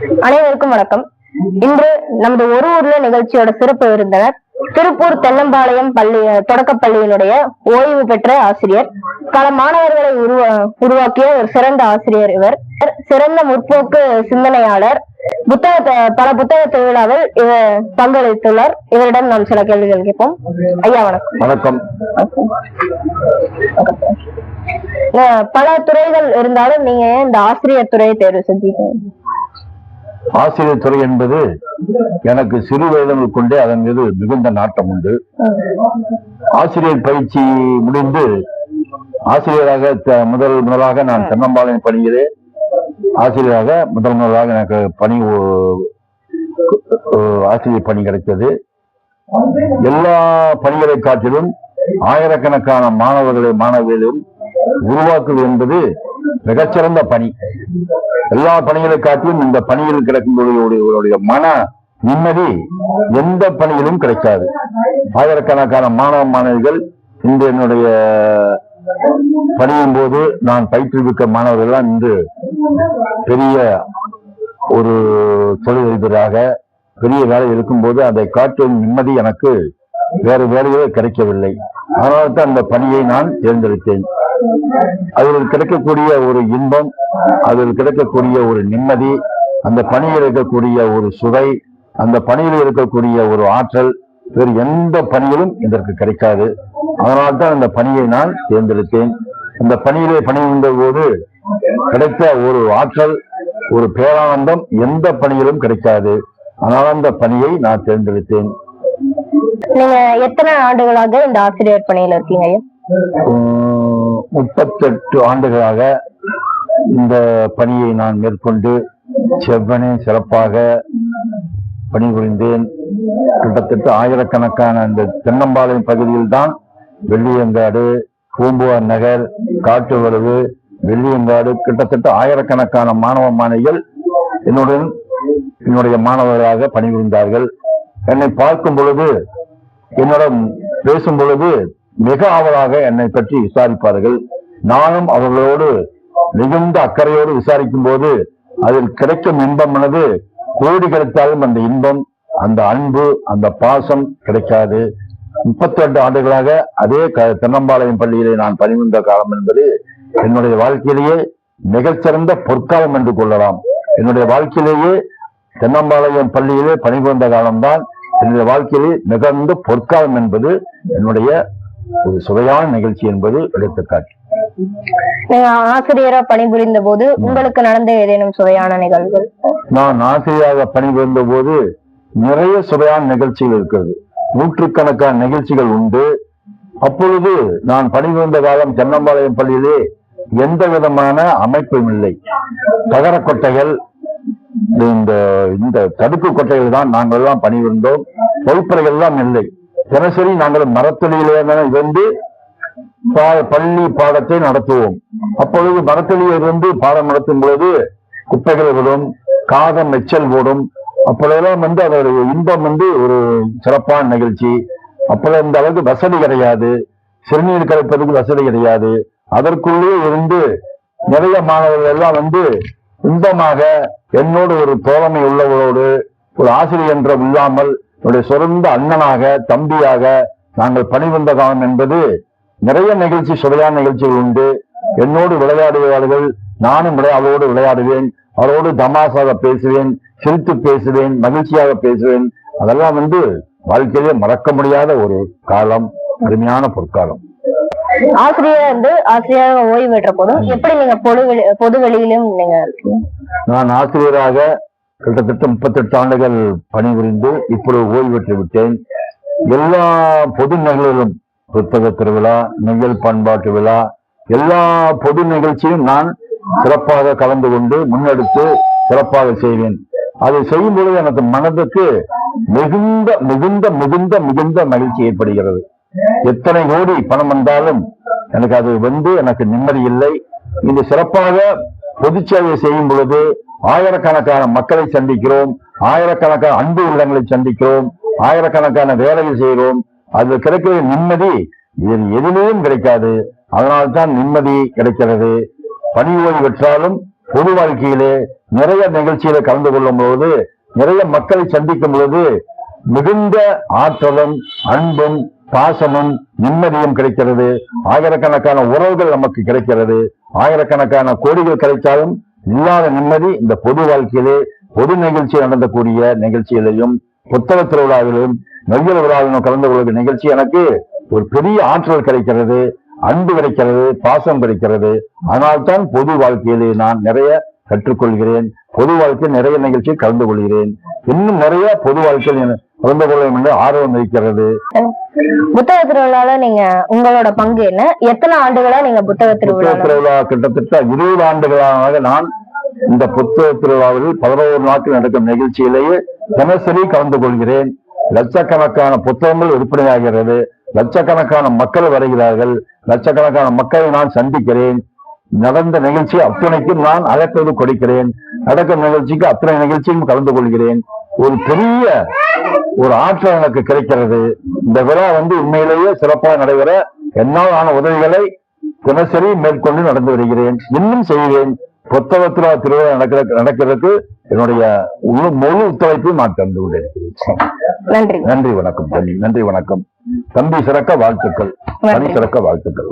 அனைவருக்கும் வணக்கம். இன்று நமது ஒரு ஊர்ல நிகழ்ச்சியோட சிறப்பு விருந்தினர் திருப்பூர் தென்னம்பாளையம் பள்ளி தொடக்கப் பள்ளியினுடைய ஓய்வு பெற்ற ஆசிரியர் பல மாணவர்களை உருவா உருவாக்கிய ஒரு சிறந்த ஆசிரியர் இவர். சிறந்த முற்போக்கு சிந்தனையாளர் புத்தக பல புத்தக திருவிழாவில் இவர் பங்களித்துள்ளார். இவரிடம் நாம் சில கேள்விகள் கேட்போம். ஐயா வணக்கம். வணக்கம். பல துறைகள் இருந்தாலும் நீங்க இந்த ஆசிரியர் துறையை தேர்வு செஞ்சீங்க? ஆசிரியர் துறை என்பது எனக்கு சிறு வயது கொண்டே அதன் மீது மிகுந்த நாட்டம் உண்டு. ஆசிரியர் பயிற்சி முடிந்து ஆசிரியராக முதல் முதலாக நான் தென்னம்பாளையம் பணியிலே ஆசிரியராக முதல் முதலாக எனக்கு பணி ஓ- ஆசிரியர் பணி கிடைத்தது. எல்லா பணிகளை காட்டிலும் ஆயிரக்கணக்கான மாணவர்களை மாணவியரும் உருவாக்குவது என்பது மிகச்சிறந்த பணி. எல்லா பணிகளை காட்டிலும் இந்த பணியில் கிடைக்கும் மன நிம்மதி எந்த பணியிலும் கிடைக்காது. ஆயிரக்கணக்கான மாணவ மாணவிகள் இன்று என்னுடைய பணியின் போது நான் பயிற்றுவிக்க மாணவர்கள் எல்லாம் இன்று பெரிய ஒரு தொழிலதிபராக பெரிய வேலை இருக்கும்போது அதை காட்டும் நிம்மதி எனக்கு வேறு வேலையே கிடைக்கவில்லை. அதனால்தான் அந்த பணியை நான் தேர்ந்தெடுத்தேன். அதில் கிடைக்கக்கூடிய ஒரு இன்பம் அதில் கிடைக்கக்கூடிய ஒரு நிம்மதி அந்த பணியில் இருக்கக்கூடிய ஒரு சுவை அந்த பணியில் இருக்கக்கூடிய ஒரு ஆற்றல் வேறு எந்த பணியிலும் இதற்கு கிடைக்காது. அதனால தான் அந்த பணியை நான் தேர்ந்தெடுத்தேன். அந்த பணியிலே பணிபுரிந்த போது கிடைத்த ஒரு ஆற்றல் ஒரு பேரானந்தம் எந்த பணியிலும் கிடைக்காது. அதனால அந்த பணியை நான் தேர்ந்தெடுத்தேன். நீங்க எத்தனை ஆண்டுகளாக இந்த ஆசிரியர் பணியில இருக்கீங்க முப்பத்தெட்டு ஆண்டுகளாக இந்த பணியை நான் மேற்கொண்டு செவ்வனே சிறப்பாக பணிபுரிந்தேன். கிட்டத்தட்ட ஆயிரக்கணக்கான இந்த தென்னம்பாளையம் பகுதியில் தான் வெள்ளியங்காடு பூம்புவார் நகர் காட்டுவரவு வெள்ளியங்காடு கிட்டத்தட்ட ஆயிரக்கணக்கான மாணவ மாணவிகள் என்னுடன் என்னுடைய மாணவர்களாக பணிபுரிந்தார்கள். என்னை பார்க்கும் பொழுது என்னுடன் பேசும் பொழுது மிக ஆவலாக என்னை பற்றி விசாரிப்பார்கள். நானும் அவர்களோடு மிகுந்த அக்கறையோடு விசாரிக்கும் போது அதில் கிடைக்கும் இன்பமானது கோடி கிடைத்தாலும் அந்த இன்பம் அந்த அன்பு அந்த பாசம் கிடைக்காது. முப்பத்தி ரெண்டு ஆண்டுகளாக அதே க- தென்னம்பாளையம் பள்ளியிலே நான் பணிபுரிந்த காலம் என்பது என்னுடைய வாழ்க்கையிலேயே மிகச்சிறந்த பொற்காலம் என்று கொள்ளலாம். என்னுடைய வாழ்க்கையிலேயே தென்னம்பாளையம் பள்ளியிலே பணிபுரிந்த காலம்தான் என்னுடைய வாழ்க்கையிலே மிகுந்த பொற்காலம் என்பது என்னுடைய ஒரு சுவையான நிகழ்ச்சி என்பது எடுத்துக்காட்டு. ஆசிரியரா பணிபுரிந்த போது உங்களுக்கு நடந்த ஏதேனும் சுவையான நிகழ்வுகள்? நான் ஆசிரியராக பணிபுரிந்த போது நிறைய சுவையான நிகழ்ச்சிகள் இருக்கிறது. நூற்றுக்கணக்கான நிகழ்ச்சிகள் உண்டு. அப்பொழுது நான் பணிபுரிந்த காலம் தென்னம்பாளையம் பள்ளியிலே எந்த விதமான அமைப்பும் இல்லை. தகர கொட்டைகள் இந்த இந்த தடுப்பு கொட்டைகள் தான் நாங்கள் எல்லாம் பணிபுரிந்தோம். வகுப்பறைகள் எல்லாம் இல்லை. தினசரி நாங்கள் மரத்தொழிலே இருந்து பள்ளி பாடத்தை நடத்துவோம். அப்பொழுது மரத்தொழியில் இருந்து பாடம் நடத்தும் பொழுது குப்பைகள் விடும் காகம் எச்சல் போடும் அப்பொழுதெல்லாம் வந்து அதோட இன்பம் வந்து ஒரு சிறப்பான நிகழ்ச்சி. அப்பொழுது இந்த அளவுக்கு வசதி கிடையாது. சிறுநீர் கலைப்பதற்கு வசதி கிடையாது. அதற்குள்ளே இருந்து நிறைய மாணவர்கள் எல்லாம் வந்து இன்பமாக என்னோடு ஒரு தோழமை உள்ளவரோடு ஒரு ஆசிரியர் என்ற இல்லாமல் என்னுடைய சிறந்த அண்ணனாக தம்பியாக நாங்கள் பணிவந்த காலம் என்பது நிறைய நிகழ்ச்சி சுவையான நிகழ்ச்சிகள் உண்டு. என்னோடு விளையாடுவார்கள் நானும் அவரோடு விளையாடுவேன். அவரோடு தமாசாக பேசுவேன் சிரித்து பேசுவேன் மகிழ்ச்சியாக பேசுவேன். அதெல்லாம் வந்து வாழ்க்கையிலே மறக்க முடியாத ஒரு காலம் அருமையான பொற்காலம். ஆசிரியர் வந்து ஆசிரியராக ஓய்வு பெற்ற போதும் எப்படி நீங்க பொது வெளி பொது வெளியிலும் நீங்க நான் ஆசிரியராக கிட்டத்தட்ட முப்பத்தெட்டு ஆண்டுகள் பணிபுரிந்து இப்பொழுது ஓய்வு பெற்று விட்டேன். எல்லா பொது நிகழ்வுகளும் புத்தக திருவிழா நெய்யல் பண்பாட்டு விழா எல்லா பொது நிகழ்ச்சியும் நான் சிறப்பாக கலந்து கொண்டு முன்னெடுத்து சிறப்பாக செய்வேன். அதை செய்யும் பொழுது எனக்கு மனதுக்கு மிகுந்த மிகுந்த மிகுந்த மிகுந்த மகிழ்ச்சி ஏற்படுகிறது. எத்தனை கோடி பணம் வந்தாலும் எனக்கு அது வந்து எனக்கு நிம்மதி இல்லை. இந்த சிறப்பாக பொது சேவை செய்யும் பொழுது ஆயிரக்கணக்கான மக்களை சந்திக்கிறோம் ஆயிரக்கணக்கான அன்பு உள்ளங்களை சந்திக்கிறோம் ஆயிரக்கணக்கான வேலைகள் செய்கிறோம். அது கிடைக்கிற நிம்மதி இதில் எதுலேயும் கிடைக்காது. அதனால்தான் நிம்மதி கிடைக்கிறது. பணி ஓய்வு பெற்றாலும் பொது வாழ்க்கையிலே நிறைய நிகழ்ச்சியில கலந்து கொள்ளும் போது நிறைய மக்களை சந்திக்கும் பொழுது மிகுந்த ஆற்றலும் அன்பும் பாசமும் நிம்மதியும் கிடைக்கிறது. ஆயிரக்கணக்கான உறவுகள் நமக்கு கிடைக்கிறது. ஆயிரக்கணக்கான கோடிகள் கிடைத்தாலும் இல்லாத நிம்மதி இந்த பொது வாழ்க்கையிலே பொது நிகழ்ச்சி நடந்தக்கூடிய நிகழ்ச்சியிலையும் புத்தக திருவிழாவிலும் நெய்யல் விழாவிலும் கலந்து கொள்ளும் நிகழ்ச்சி எனக்கு ஒரு பெரிய ஆற்றல் கிடைக்கிறது அன்பு கிடைக்கிறது பாசம் கிடைக்கிறது. அதனால்தான் பொது வாழ்க்கையிலே நான் நிறைய கற்றுக்கொள்கிறேன். பொது வாழ்க்கையில் நிறைய நிகழ்ச்சியில் கலந்து கொள்கிறேன். இன்னும் நிறைய பொது வாழ்க்கையில் கலந்து கொள்ள வேண்டும் என்று ஆர்வம் இருக்கிறது புத்தக திருவிழால நீங்க உங்களோட பங்கு என்ன? எத்தனை ஆண்டுகளா நீங்க புத்தக திருவிழா திருவிழா கிட்டத்தட்ட இருபது ஆண்டுகளாக நான் இந்த புத்தக திருவிழாவில் பதினோரு நாட்கள் நடக்கும் நிகழ்ச்சியிலேயே தினசரி கலந்து கொள்கிறேன். லட்சக்கணக்கான புத்தகங்கள் விற்பனையாகிறது. லட்சக்கணக்கான மக்கள் வருகிறார்கள். லட்சக்கணக்கான மக்களை நான் சந்திக்கிறேன். நடந்த நிகழ்ச்சி அத்தனைக்கும் நான் அழைப்பது கொடுக்கிறேன். நடக்கும் நிகழ்ச்சிக்கு அத்தனை நிகழ்ச்சியும் கலந்து கொள்கிறேன். ஒரு பெரிய ஒரு ஆற்றல் எனக்கு கிடைக்கிறது. இந்த விழா வந்து உண்மையிலேயே சிறப்பாக நடைபெற என்னால் ஆன உதவிகளை தினசரி மேற்கொண்டு நடந்து வருகிறேன். இன்னும் செய்கிறேன். புத்தகத்துல திருவிழா நடக்கிற நடக்கிறதுக்கு என்னுடைய முழு முழு ஒத்துழைப்பு நான் தந்து நன்றி. நன்றி வணக்கம். தம்பி. நன்றி வணக்கம். தம்பி சிறக்க வாழ்த்துக்கள். தனி சிறக்க வாழ்த்துக்கள்.